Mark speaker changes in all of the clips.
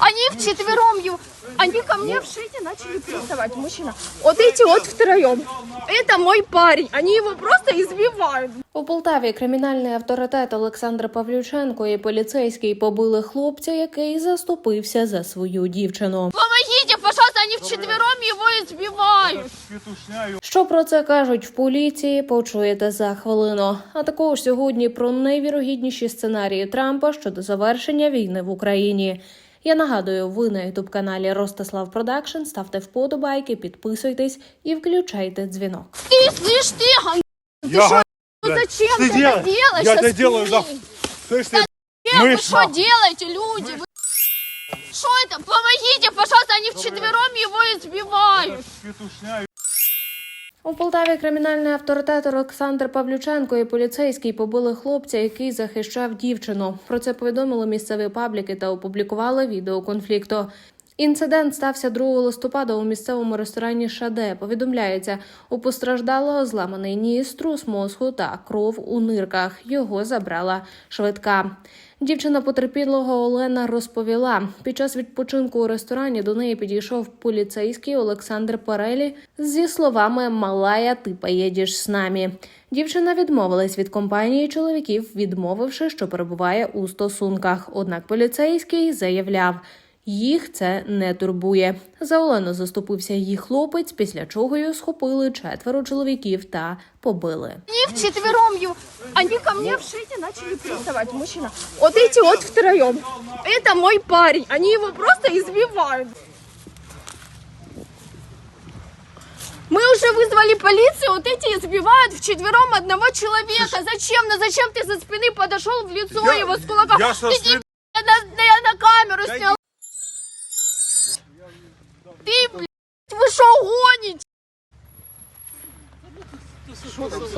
Speaker 1: Они вчетвером его, они ко мне в шите начали приставать, мужчина. Вот эти вот втроем. Это мой парень, они его просто избивают.
Speaker 2: У Полтаві кримінальний авторитет Олександр Павлюченко і поліцейський побили хлопця, який заступився за свою дівчину.
Speaker 1: Помогите, пожалуйста, они вчетвером его избивают.
Speaker 3: Петушня,
Speaker 2: Що про це кажуть в поліції, почуєте за хвилину. А також сьогодні про найвірогідніші сценарії Трампа щодо завершення війни в Україні. Я нагадую, ви на ютуб каналі Ростислав Продакшн. Ставте вподобайки, підписуйтесь і включайте дзвінок.
Speaker 1: Ты слышь, ты, ган-
Speaker 3: Я, га-
Speaker 1: ну
Speaker 3: блядь.
Speaker 1: зачем
Speaker 3: Ты
Speaker 1: ты
Speaker 3: делаешь?
Speaker 1: это делаешь?
Speaker 3: Я
Speaker 1: со
Speaker 3: это делаю, да.
Speaker 1: спины?
Speaker 3: Слышь, ты,
Speaker 1: Э, Вы
Speaker 3: мышь,
Speaker 1: что
Speaker 3: нахуй.
Speaker 1: делаете, люди? Вы- Что это? Помогите,
Speaker 3: Петушня,
Speaker 2: У Полтаві кримінальний авторитет Олександр Павлюченко і поліцейський побили хлопця, який захищав дівчину. Про це повідомили місцеві пабліки та опублікували відео конфлікту. Інцидент стався 2 листопада у місцевому ресторані Шаде. Повідомляється, у постраждалого зламаний ніс, трус мозку та кров у нирках. Його забрала швидка. Дівчина потерпілого Олена розповіла, під час відпочинку у ресторані до неї підійшов поліцейський Олександр Парелі зі словами Малая, ти поїдеш з нами. Дівчина відмовилась від компанії чоловіків, відмовивши, що перебуває у стосунках. Однак поліцейський заявляв. Їх це не турбує. За Олену заступився її хлопець, після чого його схопили четверо чоловіків та побили.
Speaker 1: Они вчетвером его, они ко мне в шите начали приставать, мужчина. Вот эти вот втроем. Это мой парень, они его просто избивают. Мы уже вызвали полицию, вот эти избивают вчетвером одного человека. Зачем? Ну зачем ты со спины подошел в лицо
Speaker 3: Я-
Speaker 1: его с кулака?
Speaker 3: я со
Speaker 1: Ты
Speaker 3: спины-
Speaker 1: не- я на, я на камеру
Speaker 3: Да
Speaker 1: снял. Ты, блядь, вы что гоните?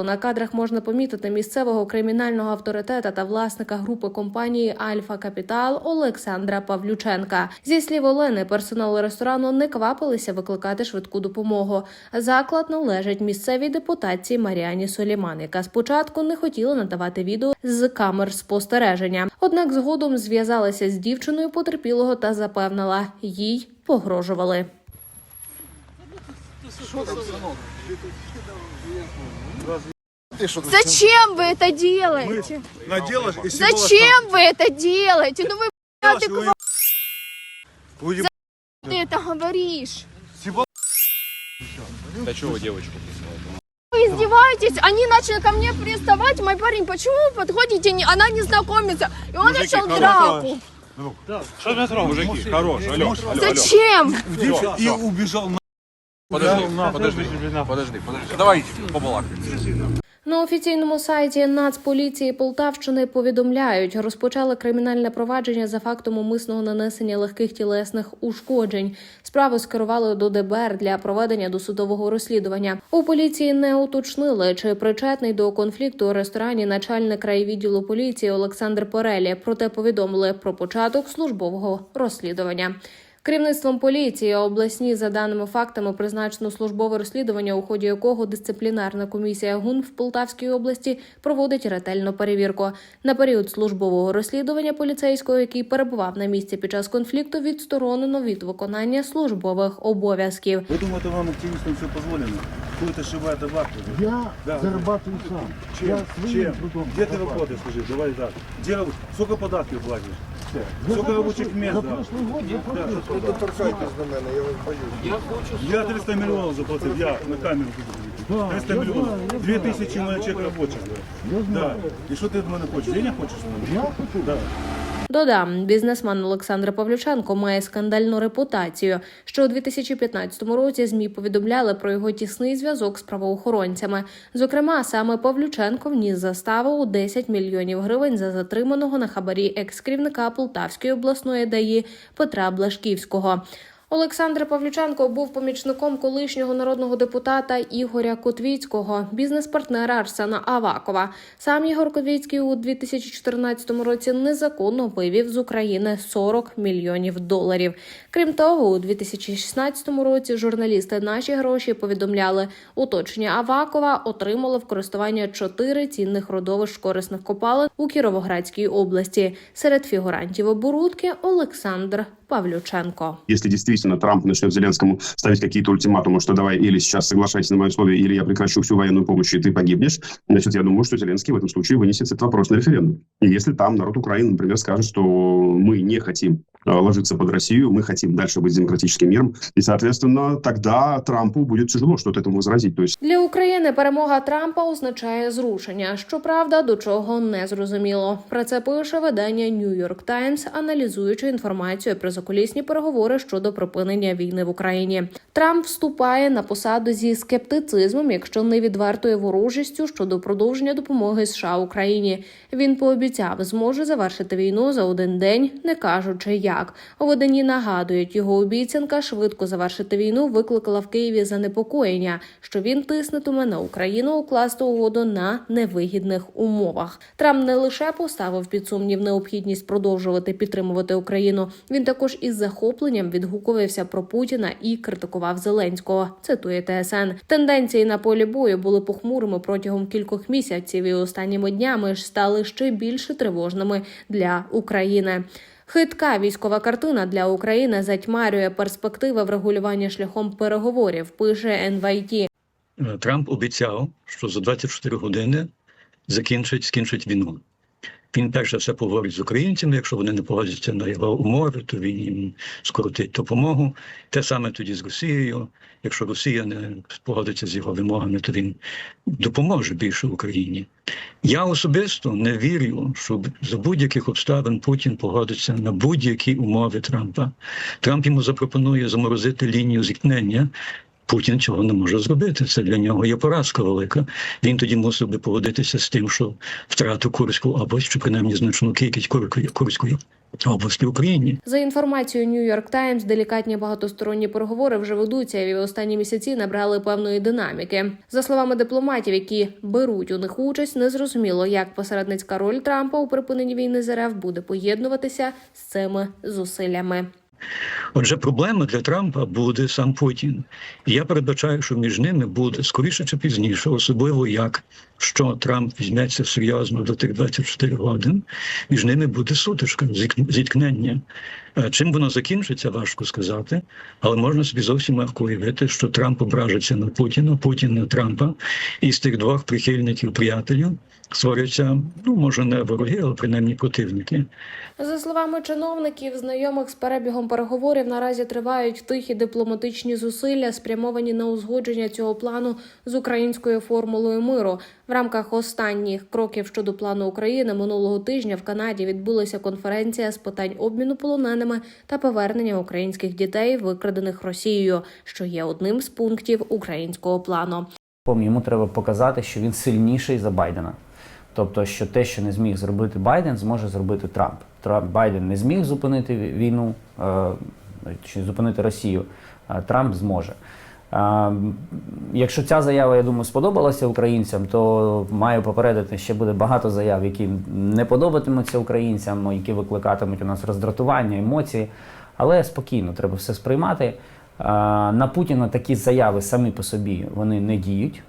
Speaker 2: На кадрах можна помітити місцевого кримінального авторитета та власника групи компанії Альфа Капітал Олександра Павлюченка. Зі слів Олени, персонал ресторану не квапилися викликати швидку допомогу. Заклад належить місцевій депутатці Маріані Соліман, яка спочатку не хотіла надавати відео з камер спостереження. Однак згодом зв'язалася з дівчиною потерпілого та запевнила, їй погрожували.
Speaker 1: Зачем вы это делаете?
Speaker 3: наделаешь,
Speaker 1: Зачем вы это делаете? Ну вы
Speaker 3: что,
Speaker 1: блядь, ты
Speaker 3: уеб-
Speaker 1: ты это говоришь?
Speaker 4: Да чего вы девочку присылаете?
Speaker 1: Вы издеваетесь? Они начали ко мне приставать. Мой парень, почему вы подходите? Не- Она не знакомится. И он
Speaker 3: Мужики,
Speaker 1: начал драку.
Speaker 4: Мужики, хорош, алло, алло, алло.
Speaker 1: Зачем?
Speaker 3: И убежал на...
Speaker 4: Подожди,
Speaker 3: На,
Speaker 4: подожди, подожди, подожди. Давайте.
Speaker 2: На офіційному сайті Нацполіції Полтавщини повідомляють, розпочали кримінальне провадження за фактом умисного нанесення легких тілесних ушкоджень. Справу скерували до ДБР для проведення досудового розслідування. У поліції не уточнили, чи причетний до конфлікту у ресторані начальник райвідділу поліції Олександр Порелі. Проте повідомили про початок службового розслідування. Керівництвом поліції обласні за даними фактами призначено службове розслідування, у ході якого дисциплінарна комісія ГУН в Полтавській області проводить ретельну перевірку. На період службового розслідування поліцейського, який перебував на місці під час конфлікту, відсторонено від виконання службових обов'язків.
Speaker 5: Вы думаете, вам активистам все позволено? Кто-то ошибает об акте.
Speaker 6: Я
Speaker 5: Да.
Speaker 6: зарабатываю сам.
Speaker 5: Чем?
Speaker 6: Я своим
Speaker 5: Чем?
Speaker 6: трудом.
Speaker 5: Где ты
Speaker 6: зарабатываю.
Speaker 5: работаешь, скажи, давай так. Где, раб- сколько податков платишь?
Speaker 6: За
Speaker 5: Сколько
Speaker 6: прошлый-
Speaker 5: рабочих мест,
Speaker 6: За
Speaker 5: да?
Speaker 6: прошлый год я
Speaker 5: Да,
Speaker 6: платил.
Speaker 5: что ты торкаетесь до меня, я вас боюсь. Я 300 миллионов заплатил, я на камеру
Speaker 6: Да,
Speaker 5: 300
Speaker 6: я
Speaker 5: миллионов.
Speaker 6: знаю, я
Speaker 5: 2000 у меня человек рабочих.
Speaker 6: Я
Speaker 5: Да.
Speaker 6: знаю.
Speaker 5: И что ты от меня хочешь? Денег хочешь? с меня?
Speaker 6: Я хочу.
Speaker 5: Да.
Speaker 2: Додам, бізнесмен Олександр Павлюченко має скандальну репутацію. Що у 2015 році змі повідомляли про його тісний зв'язок з правоохоронцями. Зокрема, саме Павлюченко вніс заставу у 10 мільйонів гривень за затриманого на хабарі екс-керівника Полтавської обласної ДАІ Петра Блашківського. Олександр Павлюченко був помічником колишнього народного депутата Ігоря Котвіцького, бізнес-партнера Арсена Авакова. Сам Ігор Котвіцький у 2014 році незаконно вивів з України 40 мільйонів доларів. Крім того, у 2016 році журналісти наші гроші повідомляли, оточення Авакова отримало в користування чотири цінних родовищ корисних копалин у Кіровоградській області. Серед фігурантів оборудки Олександр Павлюченко.
Speaker 6: Если действительно Трамп начнет Зеленскому ставить какие-то ультиматумы, что давай или сейчас соглашайся на мои условия, или я прекращу всю военную помощь, и ты погибнешь, значит, я думаю, что Зеленский в этом случае вынесет этот вопрос на референдум. И если там народ Украины, например, скажет, что мы не хотим э, ложиться под Россию, мы хотим дальше быть демократическим миром, и, соответственно, тогда Трампу будет тяжело что-то этому возразить. То есть
Speaker 2: Для України перемога Трампа означає зрушення. Щоправда, до чого не зрозуміло. Про це пише видання New York Times, аналізуючи інформацію про закулісні переговори щодо припинення війни в Україні. Трамп вступає на посаду зі скептицизмом, якщо не відвертою ворожістю щодо продовження допомоги США Україні. Він пообіцяв, зможе завершити війну за один день, не кажучи як. У виданні нагадують, його обіцянка швидко завершити війну викликала в Києві занепокоєння, що він тиснетиме на Україну укласти угоду на невигідних умовах. Трамп не лише поставив під сумнів необхідність продовжувати підтримувати Україну. Він також із захопленням відгукувався про Путіна і критикував Зеленського. Цитує ТСН. Тенденції на полі бою були похмурими протягом кількох місяців, і останніми днями ж стали ще більше тривожними для України. Хитка військова картина для України затьмарює перспективи врегулювання шляхом переговорів. Пише.
Speaker 7: Е, Трамп обіцяв, що за 24 години закінчить, скінчить війну. Він перше все поговорить з українцями. Якщо вони не погодяться на його умови, то він їм скоротить допомогу. Те саме тоді з Росією. Якщо Росія не погодиться з його вимогами, то він допоможе більше Україні. Я особисто не вірю, що за будь-яких обставин Путін погодиться на будь-які умови Трампа. Трамп йому запропонує заморозити лінію зіткнення. Путін цього не може зробити. Це для нього є поразка велика. Він тоді мусив би поводитися з тим, що втратив Курську область, чи принаймні значну кількість Курської області Україні.
Speaker 2: За інформацією New York Times, делікатні багатосторонні переговори вже ведуться і в останні місяці набрали певної динаміки. За словами дипломатів, які беруть у них участь, незрозуміло, як посередницька роль Трампа у припиненні війни з РФ буде поєднуватися з цими зусиллями.
Speaker 7: Отже, проблема для Трампа буде сам Путін. Я передбачаю, що між ними буде скоріше чи пізніше, особливо як що Трамп візьметься серйозно до тих 24 годин, між ними буде сутичка, зіткнення. Е, Чим воно закінчиться, важко сказати, але можна собі зовсім легко уявити, що Трамп ображиться на Путіна, Путін на Трампа, і з тих двох прихильників приятелів створяться, ну може не вороги, але принаймні противники.
Speaker 2: За словами чиновників, знайомих з перебігом переговорів наразі тривають тихі дипломатичні зусилля, спрямовані на узгодження цього плану з українською формулою миру. В рамках останніх кроків щодо плану України минулого тижня в Канаді відбулася конференція з питань обміну полоненими та повернення українських дітей, викрадених Росією, що є одним з пунктів українського плану.
Speaker 8: Йому треба показати, що він сильніший за Байдена. Тобто, що те, що не зміг зробити Байден, зможе зробити Трамп. Трамп Байден не зміг зупинити війну е, чи зупинити Росію. Трамп зможе. Якщо ця заява, я думаю, сподобалася українцям, то маю попередити, ще буде багато заяв, які не подобатимуться українцям, які викликатимуть у нас роздратування, емоції. Але спокійно, треба все сприймати. На Путіна такі заяви самі по собі вони не діють.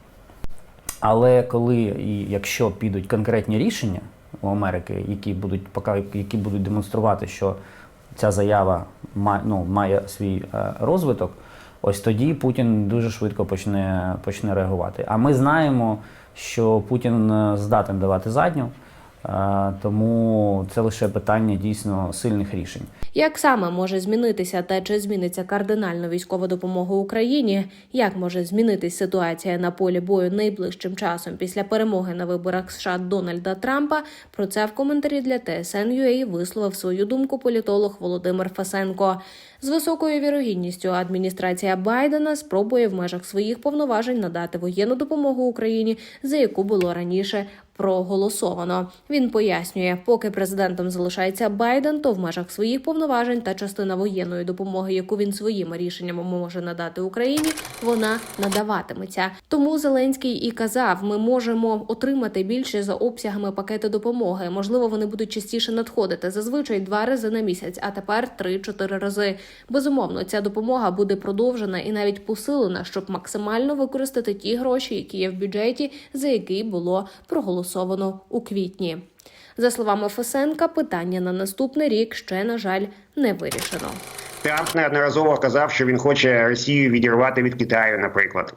Speaker 8: Але коли і якщо підуть конкретні рішення у Америки, які будуть які будуть демонструвати, що ця заява має, ну, має свій е, розвиток, ось тоді Путін дуже швидко почне, почне реагувати. А ми знаємо, що Путін е, здатен давати задню, е, тому це лише питання дійсно сильних рішень.
Speaker 2: Як саме може змінитися та чи зміниться кардинально військова допомога Україні? Як може змінитись ситуація на полі бою найближчим часом після перемоги на виборах США Дональда Трампа? Про це в коментарі для TSN.ua висловив свою думку політолог Володимир Фасенко. З високою вірогідністю адміністрація Байдена спробує в межах своїх повноважень надати воєнну допомогу Україні, за яку було раніше проголосовано. Він пояснює, поки президентом залишається Байден, то в межах своїх повноважень та частина воєнної допомоги, яку він своїми рішеннями може надати Україні, вона надаватиметься. Тому Зеленський і казав: ми можемо отримати більше за обсягами пакети допомоги. Можливо, вони будуть частіше надходити зазвичай два рази на місяць, а тепер три-чотири рази. Безумовно, ця допомога буде продовжена і навіть посилена, щоб максимально використати ті гроші, які є в бюджеті, за який було проголосовано у квітні. За словами Фесенка, питання на наступний рік ще на жаль не вирішено.
Speaker 9: Трамп неодноразово казав, що він хоче Росію відірвати від Китаю, наприклад.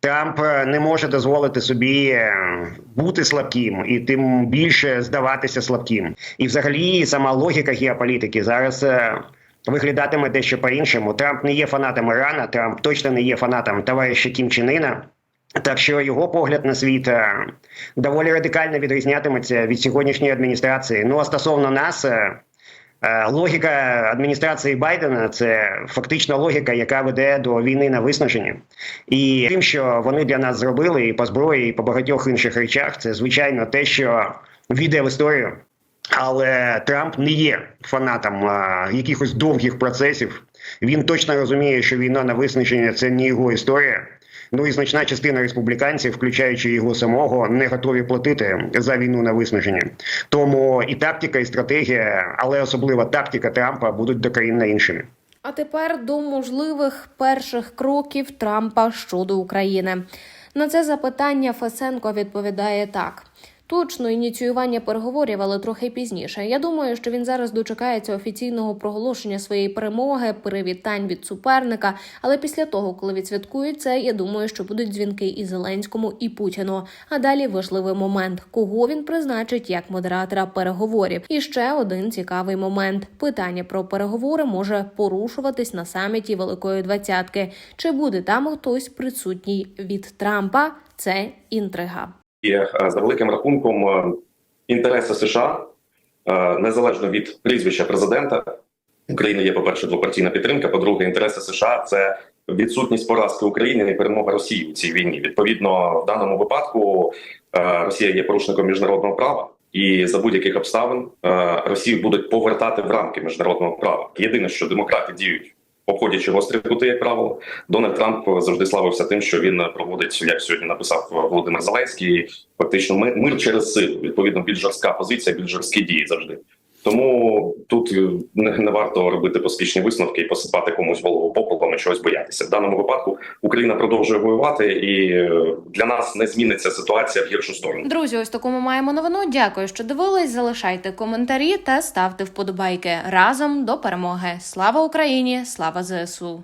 Speaker 9: Трамп е, не може дозволити собі е, бути слабким і тим більше здаватися слабким. І взагалі сама логіка геополітики зараз е, виглядатиме дещо по-іншому. Трамп не є фанатом Ірана, Трамп точно не є фанатом товариша Кім Чен Іна. Так що його погляд на світ е, доволі радикально відрізнятиметься від сьогоднішньої адміністрації. Ну а стосовно нас. е, Е, Логіка адміністрації Байдена це фактично логіка, яка веде до війни на виснаження. І тим, що вони для нас зробили і по зброї, і по багатьох інших речах, це звичайно те, що війде в історію. Але Трамп не є фанатом а, якихось довгих процесів. Він точно розуміє, що війна на виснаження це не його історія. Ну і значна частина республіканців, включаючи його самого, не готові платити за війну на виснаження. Тому і тактика, і стратегія, але особлива тактика Трампа будуть докорінно іншими.
Speaker 2: А тепер до можливих перших кроків Трампа щодо України. На це запитання Фесенко відповідає так. Точно ініціювання переговорів, але трохи пізніше. Я думаю, що він зараз дочекається офіційного проголошення своєї перемоги, привітань від суперника. Але після того, коли відсвяткують це, я думаю, що будуть дзвінки і Зеленському, і Путіну. А далі важливий момент, кого він призначить як модератора переговорів. І ще один цікавий момент: питання про переговори може порушуватись на саміті Великої Двадцятки. Чи буде там хтось присутній від Трампа? Це інтрига.
Speaker 10: І е, за великим рахунком е, інтереси США е, незалежно від прізвища президента України є, по-перше, двопартійна підтримка. По-друге, інтереси США це відсутність поразки України і перемога Росії у цій війні. Відповідно, в даному випадку Росія є порушником міжнародного права. І за будь-яких обставин Росію будуть повертати в рамки міжнародного права. Єдине, що демократи діють обходячи гострі кути, як правило, Дональд Трамп завжди славився тим, що він проводить, як сьогодні написав Володимир Зеленський, фактично мир, через силу. Відповідно, більш жорстка позиція, більш жорсткі дії завжди. Тому тут не, не варто робити поспішні висновки і посипати комусь голову попелом і чогось боятися. В даному випадку Україна продовжує воювати, і е, для нас не зміниться ситуація в гіршу сторону.
Speaker 2: Друзі, ось таку ми маємо новину. Дякую, що дивились. Залишайте коментарі та ставте вподобайки разом до перемоги. Слава Україні! Слава ЗСУ!